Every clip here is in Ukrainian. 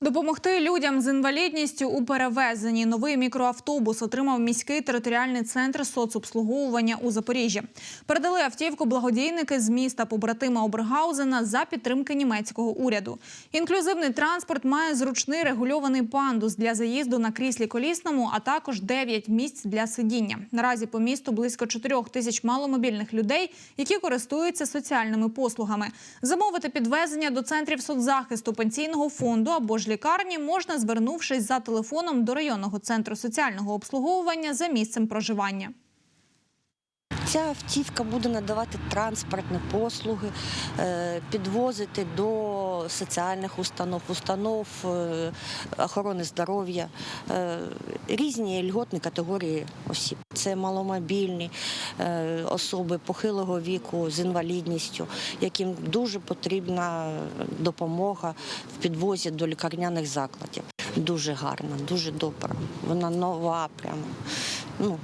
Допомогти людям з інвалідністю у перевезенні новий мікроавтобус отримав міський територіальний центр соцобслуговування у Запоріжжі. Передали автівку благодійники з міста побратима Обергаузена за підтримки німецького уряду. Інклюзивний транспорт має зручний регульований пандус для заїзду на кріслі колісному, а також 9 місць для сидіння. Наразі по місту близько 4 тисяч маломобільних людей, які користуються соціальними послугами. Замовити підвезення до центрів соцзахисту пенсійного фонду або ж лікарні можна, звернувшись за телефоном до районного центру соціального обслуговування за місцем проживання. Ця автівка буде надавати транспортні послуги, е, підвозити до соціальних установ, установ е, охорони здоров'я, е, різні льготні категорії осіб. Це маломобільні особи похилого віку з інвалідністю, яким дуже потрібна допомога в підвозі до лікарняних закладів. Дуже гарна, дуже добра. Вона нова, прямо. Ну,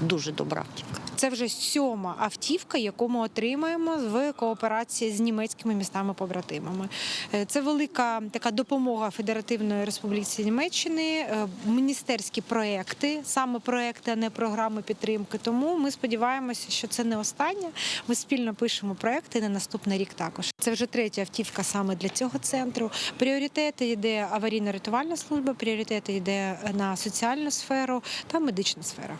дуже добра автівка. Це вже сьома автівка, яку ми отримаємо в кооперації з німецькими містами-побратимами. Е, Це велика така допомога Федеративної Республіці Німеччини, е, міністерські проекти, саме проекти, а не програми підтримки. Тому ми сподіваємося, що це не останнє. Ми спільно пишемо проекти на наступний рік також. Це вже третя автівка саме для цього центру. Пріоритети йде аварійно-рятувальна служба, пріоритети йде на соціальну сферу та медична сфера.